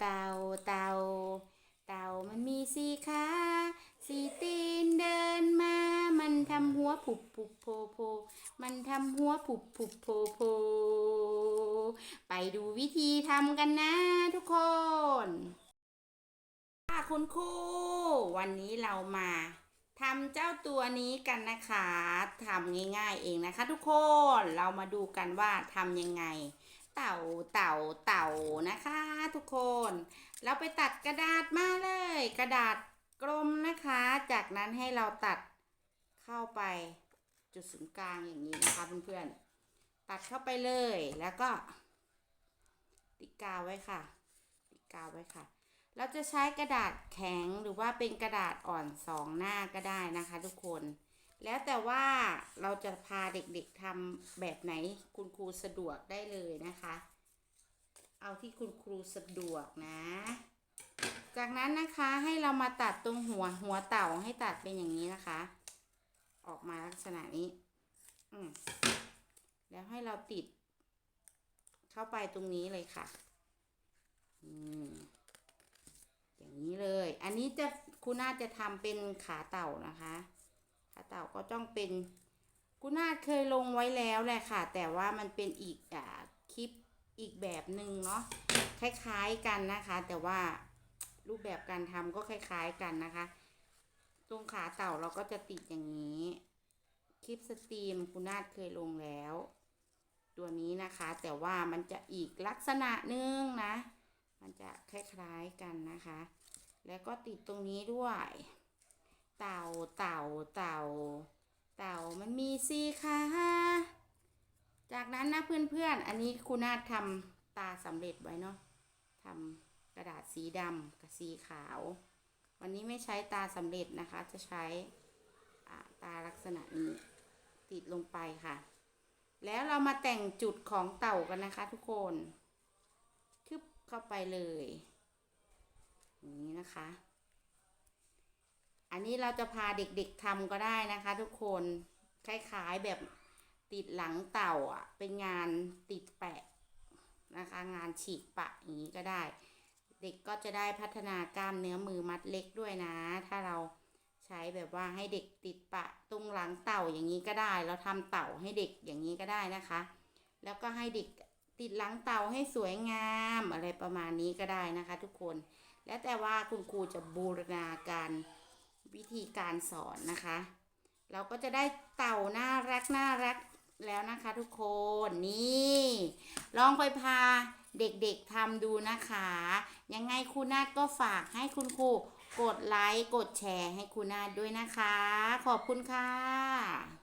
เต่าเต่าเต่ามันมีสีขาสีตีนเดินมา มันทำหัวผุบผุบโพโพ มันทำหัวผุบผุบโพโพ ไปดูวิธีทำกันนะทุกคนค่ะคุณครูวันนี้เรามาทำเจ้าตัวนี้กันนะคะทำง่ายๆเองนะคะ ทุกคน เรามาดูกันว่าทำยังไง เต่าเต่าเต่านะคะ ทุกคน เราไปตัดกระดาษมาเลย กระดาษกลมนะคะ จากนั้นให้เราตัดเข้าไปจุดศูนย์กลางอย่างนี้นะคะเพื่อนๆตัดเข้าไปเลยแล้วก็ ติดกาวไว้ค่ะ ติดกาวไว้ค่ะ เราจะใช้กระดาษแข็งหรือว่าเป็นกระดาษอ่อนสองหน้าก็ได้นะคะ ทุกคน แล้วแต่ว่า เราจะพาเด็กๆทำแบบไหนคุณครูสะดวกได้เลยนะคะ เอาที่คุณครูสะดวกนะ จากนั้นนะคะให้เรามาตัดตรงหัวหัวเต่าให้ตัดเป็นอย่างนี้นะคะ ออกมาลักษณะนี้ อืมแล้วให้เราติด เข้าไปตรงนี้เลยค่ะ อืมอย่างนี้เลย อันนี้จะคุณน่าจะทำเป็นขาเต่านะคะขาเต่าก็ต้องเป็น คุนาเคยลงไว้แล้วแหละค่ะ แต่ว่ามันเป็นอีกอ่าคลิปอีกแบบหนึ่งเนาะคล้ายๆกันนะคะ แต่ว่ารูปแบบการทำก็คล้าย ๆกันนะคะ ตรงขาเต่าเราก็จะติดอย่างนี้ คลิปสตรีมคุณนาฏเคยลงแล้ว ตัวนี้นะคะ แต่ว่ามันจะอีกลักษณะหนึงนะ มันจะคล้ายๆกันนะคะ แล้วก็ติดตรงนี้ด้วย เต่าเต่าเต่า เต่ามันมีสี่ขาจากนั้นนะเพื่อนๆ อันนี้คุณนาฏทำตาสำเร็จไว้เนาะทำกระดาษสีดำกับสีขาว วันนี้ไม่ใช้ตาสำเร็จนะคะ จะใช้ตาลักษณะนี้ติดลงไปค่ะ แล้วเรามาแต่งจุดของเต่ากันนะคะทุกคนทึบเข้าไปเลย อย่างนี้นะคะ นนี้เราจะพาเด็กๆทำก็ได้นะคะทุกคนคล้ายๆแบบติดหลังเต่าอะ เป็นงานติดแปะนะคะ งานฉีกปะอย่างนี้ก็ได้ เด็กก็จะได้พัฒนากล้ามเนื้อมือมัดเล็กด้วยนะ ถ้าเราใช้แบบว่าให้เด็กติดปะตรงหลังเต่าอย่างนี้ก็ได้ เราทำเต่าให้เด็กอย่างนี้ก็ได้นะคะ แล้วก็ให้เด็กติดหลังเต่าให้สวยงามอะไรประมาณนี้ก็ได้นะคะ ทุกคน แล้วแต่ว่าคุณครูจะบูรณาการ วิธีการสอนนะคะ เราก็จะได้เต่าน่ารักน่ารักแล้วนะคะทุกคนนี่ ลองไปพาเด็กๆทำดูนะคะ ยังไงคุณนาก็ฝากให้คุณครูกดไลค์กดแชร์ให้คุณนาด้วยนะคะ ขอบคุณค่ะ